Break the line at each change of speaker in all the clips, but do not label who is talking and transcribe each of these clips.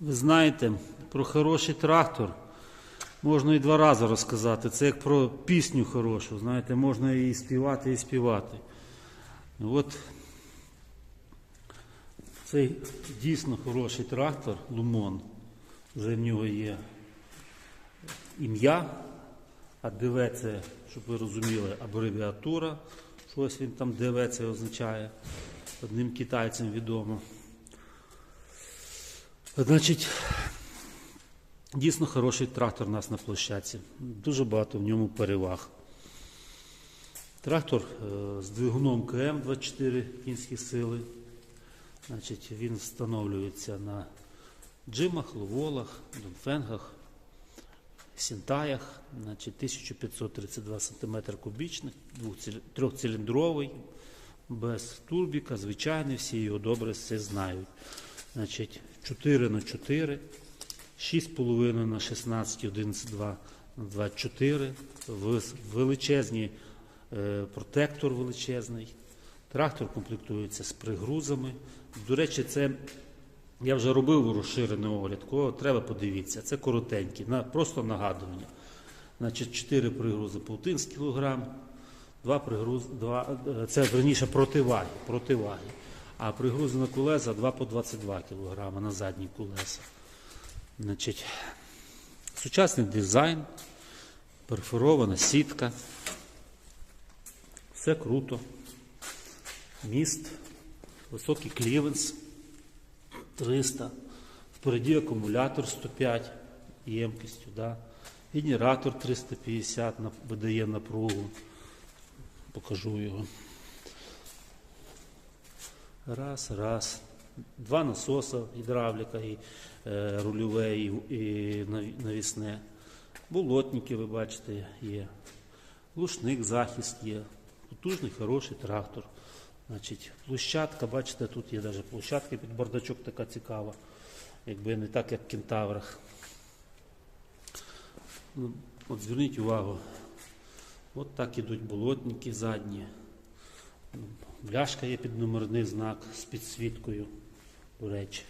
Ви знаєте, про хороший трактор можна і два рази розказати. Це як про пісню хорошу. Знаєте, можна і співати, і співати. От цей дійсно хороший трактор Лумон. Вже в нього є ім'я, а ДВ це, щоб ви розуміли, абревіатура. Щось він там ДВ це означає. Одним китайцям відомо. Значить, дійсно хороший трактор у нас на площадці. Дуже багато в ньому переваг. Трактор е, з двигуном КМ 24 кінські сили. Значить, він встановлюється на джимах, ловолах, донфенгах, сінтаях. Значить, 1532 см кубічних, трьохциліндровий, без турбіка, звичайний, всі його добре все знають. Значить, 4 на 4 6,5 на 16, 11,2 на 24, вис- величезні, е, протектор величезний. Трактор комплектується з пригрузами. До речі, це я вже робив розширений огляд, кого треба подивитися. Це коротенький, на, просто нагадування. Значить, 4 пригрузи по 11 кг, 2 пригруз, 2, е, це верніше противаги, противаги. А пригрузи на колеса 2 по 22 кг на задні колеса. Значить, сучасний дизайн, перфорована сітка. Все круто. Міст, високий клівенс 300. Впереді акумулятор 105 ємкістю. Да? Генератор 350 видає напругу. Покажу його. Раз, раз. Два насоса, гідравліка і е, рульове, і, і навісне. Болотники, ви бачите, є. Глушник, захист є. Потужний, хороший трактор. Значить, площадка, бачите, тут є навіть площадка під бардачок така цікава. Якби не так, як в кентаврах. Ну, От зверніть увагу. От так ідуть болотники задні. Бляшка є під номерний знак з підсвіткою, до речі.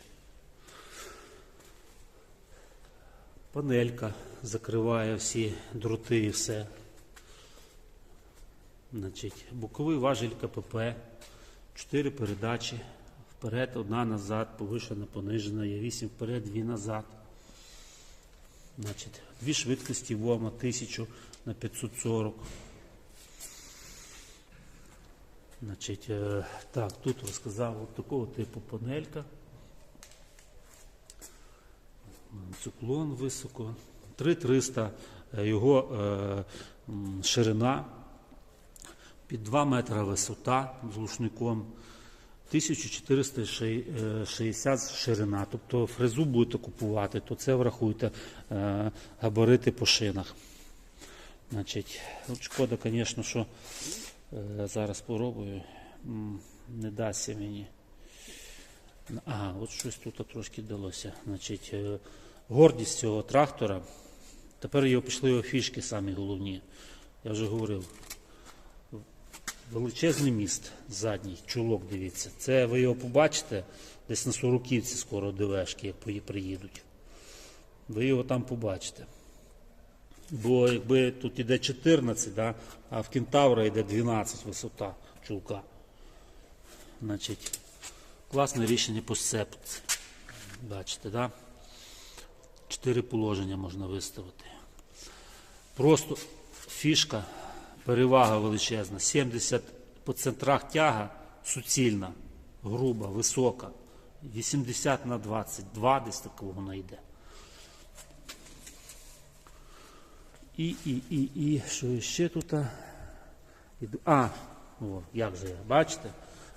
Панелька закриває всі дроти і все. Значить, боковий важіль КПП, 4 передачі, вперед, одна назад, повишена, понижена, є 8 вперед, 2 назад. Значить, дві швидкості ВОМа 1000 на 540. Значить, е, так, тут розказав от такого типу панелька. Циклон високо. 3300 е, його е, ширина, під 2 метри висота з глушником, 1460 ширина. Тобто фрезу будете купувати, то це врахуйте е, габарити по шинах. Значить, шкода, звісно, що зараз спробую, не дасться мені. А, от щось тут трошки вдалося. Значить, е, гордість цього трактора. Тепер його пішли його фішки самі головні. Я вже говорив. Величезний міст задній, чулок, дивіться. Це ви його побачите десь на Сороківці скоро ДВшки, як приїдуть. Ви його там побачите. Бо якби тут іде 14, да, а в Кентавра йде 12 висота чулка. Значить, класне рішення по сцепці. Бачите, да? Чотири положення можна виставити. Просто фішка, перевага величезна. 70 по центрах тяга суцільна, груба, висока. 80 на 22 десь такого вона йде. І, і, і, і, що ще тут? А, о, як же бачите?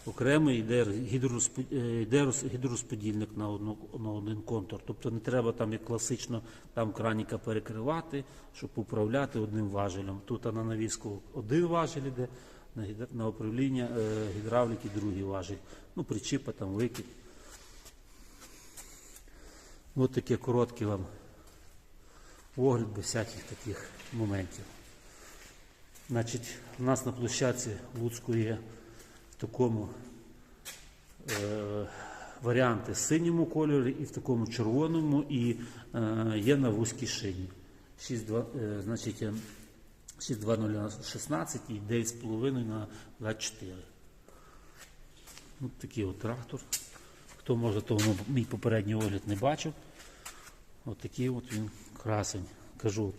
Окремий йде, е, гідророзподільник на, одну, на один контур. Тобто не треба там як класично там краніка перекривати, щоб управляти одним важелем. Тут на навіску один важель йде, на, на управління е, гідравліки другий важель. Ну, причіпа там викид. Ось таке коротке вам огляд без всяких таких моментів. Значить, у нас на площадці Луцьку є в такому е, варіанти в синьому кольорі і в такому червоному, і е, є на вузькій шині. 6,2, е, значить, е, 6,20 на 16 і 9,5 на 24. Ось такий от трактор. Хто може, то ну, мій попередній огляд не бачив. От такий от він красень. Кажу,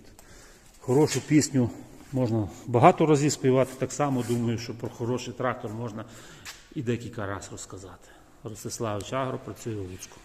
хорошу пісню можна багато разів співати. Так само думаю, що про хороший трактор можна і декілька разів розказати. Ростиславич Агро працює у Луцьку.